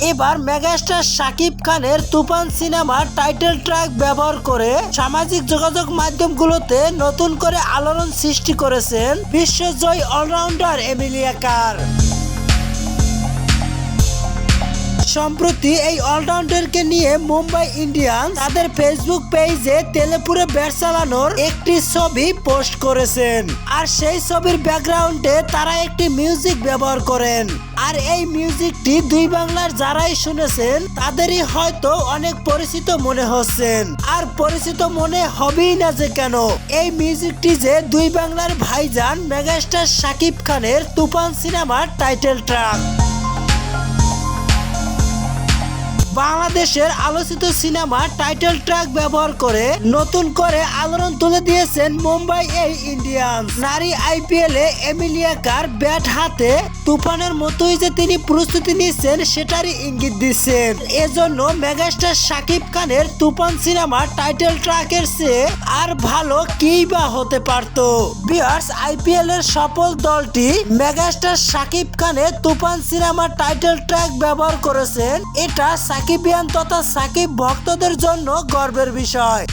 এবার মেগাস্টার শাকিব খানের তুফান সিনেমার টাইটেল ট্র্যাক ব্যবহার করে সামাজিক যোগাযোগ মাধ্যমগুলোতে নতুন করে আলোড়ন সৃষ্টি করেছেন বিশ্বজয় অলরাউন্ডার এমিলিয়া কার। সম্প্রতি এই অলরাউন্ডারকে নিয়ে মুম্বাই ইন্ডিয়ান্স তাদের ফেসবুক পেজে তেলেপুরে ব্যাট চালানোর একটি ছবি পোস্ট করেছেন। আর সেই ছবির ব্যাকগ্রাউন্ডে তারা একটি মিউজিক ব্যবহার করেন। আর এই মিউজিকটি দুই বাংলার যারাই শুনেছেন, তাদেরই হয়তো অনেক পরিচিত মনে হচ্ছেন। আর পরিচিত মনে হবেই না যে কেন, এই মিউজিকটি যে দুই বাংলার ভাইজান মেগাস্টার শাকিব খানের তুফান সিনেমার টাইটেল ট্র্যাক বাংলাদেশের আলোচিত সিনেমা টাইটেল ট্র্যাক ব্যবহার করে নতুন করে আলোড়ন তুলে দিয়েছেন মুম্বাই এই ইন্ডিয়ান্স। নারী আইপিএল এমিলিয়া কার ব্যাট হাতে তুফানের মতোই যে তিনি প্রস্তুতি নিচ্ছেন, সেটারই ইঙ্গিত দিচ্ছেন। এজন্য মেগাস্টার শাকিব খানের তুফান সিনেমা টাইটেল ট্র্যাকের চেয়ে আর ভালো কি বা হতে পারত। বিয়ার্স আইপিএল এর সফল দলটি মেগাস্টার শাকিব খানের তুফান সিনেমার টাইটেল ট্র্যাক ব্যবহার করেছেন। এটা সাকিবিয়ান তথা সাকিব ভক্তদের জন্য গর্বের বিষয়।